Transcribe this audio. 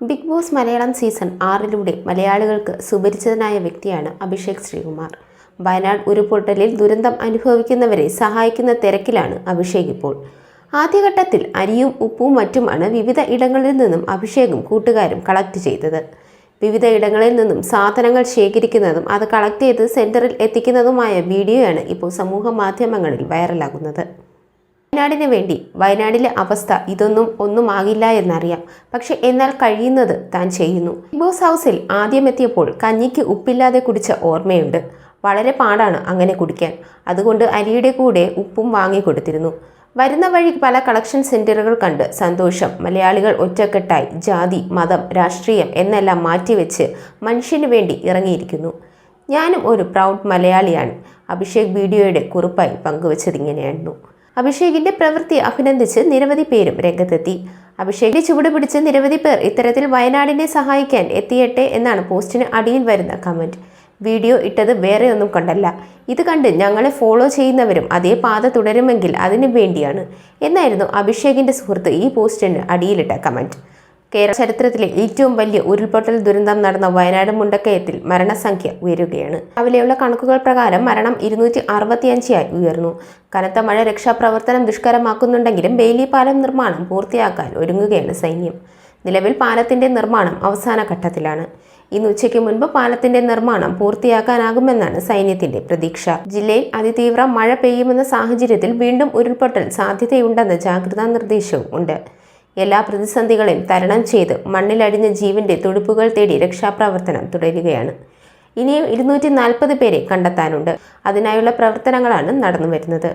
Big boss Malayalam season ആറിലൂടെ മലയാളികൾക്ക് സുപരിചിതനായ വ്യക്തിയാണ് അഭിഷേക് ശ്രീകുമാർ. വയനാട് ഉരുൾപൊട്ടലിൽ ദുരന്തം അനുഭവിക്കുന്നവരെ സഹായിക്കുന്ന തിരക്കിലാണ് അഭിഷേക് ഇപ്പോൾ. ആദ്യഘട്ടത്തിൽ അരിയും ഉപ്പും മറ്റുമാണ് വിവിധ ഇടങ്ങളിൽ നിന്നും അഭിഷേകും കൂട്ടുകാരും കളക്ട് ചെയ്തത്. വിവിധ ഇടങ്ങളിൽ നിന്നും സാധനങ്ങൾ ശേഖരിക്കുന്നതും അത് കളക്ട് ചെയ്ത് സെന്ററിൽ എത്തിക്കുന്നതുമായ വീഡിയോയാണ് ഇപ്പോൾ സമൂഹ മാധ്യമങ്ങളിൽ വൈറലാകുന്നത് വയനാടിന് വേണ്ടി. വയനാടിലെ അവസ്ഥ ഇതൊന്നും ഒന്നും ആകില്ല എന്നറിയാം. പക്ഷെ എന്നാൽ കഴിയുന്നത് താൻ ചെയ്യുന്നു. ബിഗ് ബോസ് ഹൗസിൽ ആദ്യം എത്തിയപ്പോൾ കഞ്ഞിക്ക് ഉപ്പില്ലാതെ കുടിച്ച ഓർമ്മയുണ്ട്. വളരെ പാടാണ് അങ്ങനെ കുടിക്കാൻ. അതുകൊണ്ട് അരിയുടെ കൂടെ ഉപ്പും വാങ്ങി കൊടുത്തിരുന്നു. വരുന്ന വഴി പല കളക്ഷൻ സെന്ററുകൾ കണ്ട് സന്തോഷം. മലയാളികൾ ഒറ്റക്കെട്ടായി. ജാതി മതം രാഷ്ട്രീയം എന്നെല്ലാം മാറ്റിവെച്ച് മനുഷ്യന് വേണ്ടി ഇറങ്ങിയിരിക്കുന്നു. ഞാനും ഒരു പ്രൗഡ് മലയാളിയാണ്. അഭിഷേക് വീഡിയോയുടെ കുറിപ്പായി പങ്കുവച്ചതിങ്ങനെയായിരുന്നു. അഭിഷേകിന്റെ പ്രവൃത്തി അഭിനന്ദിച്ച് നിരവധി പേരും രംഗത്തെത്തി. അഭിഷേകിനെ ചുവട് പിടിച്ച് നിരവധി പേർ ഇത്തരത്തിൽ വയനാടിനെ സഹായിക്കാൻ എത്തിയട്ടെ എന്നാണ് പോസ്റ്റിന് അടിയിൽ വരുന്ന കമന്റ്. വീഡിയോ ഇട്ടത് വേറെ ഒന്നും കണ്ടല്ല. ഇത് കണ്ട് ഞങ്ങളെ ഫോളോ ചെയ്യുന്നവരും അതേ പാത തുടരുമെങ്കിൽ അതിനു വേണ്ടിയാണ് എന്നായിരുന്നു അഭിഷേകിന്റെ സുഹൃത്ത് ഈ പോസ്റ്റിന് അടിയിലിട്ട കമന്റ്. കേരള ചരിത്രത്തിലെ ഏറ്റവും വലിയ ഉരുൾപൊട്ടൽ ദുരന്തം നടന്ന വയനാട് മുണ്ടക്കയത്തിൽ മരണസംഖ്യ ഉയരുകയാണ്. രാവിലെയുള്ള കണക്കുകൾ പ്രകാരം മരണം ഇരുന്നൂറ്റി അറുപത്തിയഞ്ചായി ഉയർന്നു. കനത്ത മഴ രക്ഷാപ്രവർത്തനം ദുഷ്കരമാക്കുന്നുണ്ടെങ്കിലും ബെയിലി പാലം നിർമ്മാണം പൂർത്തിയാക്കാൻ ഒരുങ്ങുകയാണ് സൈന്യം. നിലവിൽ പാലത്തിന്റെ നിർമ്മാണം അവസാന ഘട്ടത്തിലാണ്. ഇന്ന് ഉച്ചയ്ക്ക് മുൻപ് പാലത്തിന്റെ നിർമ്മാണം പൂർത്തിയാക്കാനാകുമെന്നാണ് സൈന്യത്തിന്റെ പ്രതീക്ഷ. ജില്ലയിൽ അതിതീവ്ര മഴ പെയ്യുമെന്ന സാഹചര്യത്തിൽ വീണ്ടും ഉരുൾപൊട്ടൽ സാധ്യതയുണ്ടെന്ന ജാഗ്രതാ നിർദ്ദേശവും ഉണ്ട്. എല്ലാ പ്രതിസന്ധികളെയും തരണം ചെയ്ത് മണ്ണിലടിഞ്ഞ ജീവന്റെ തുടുപ്പുകൾ തേടി രക്ഷാപ്രവർത്തനം തുടരുകയാണ്. ഇനിയും ഇരുന്നൂറ്റി നാൽപ്പത് പേരെ കണ്ടെത്താനുണ്ട്. അതിനായുള്ള പ്രവർത്തനങ്ങളാണ് നടന്നു വരുന്നത്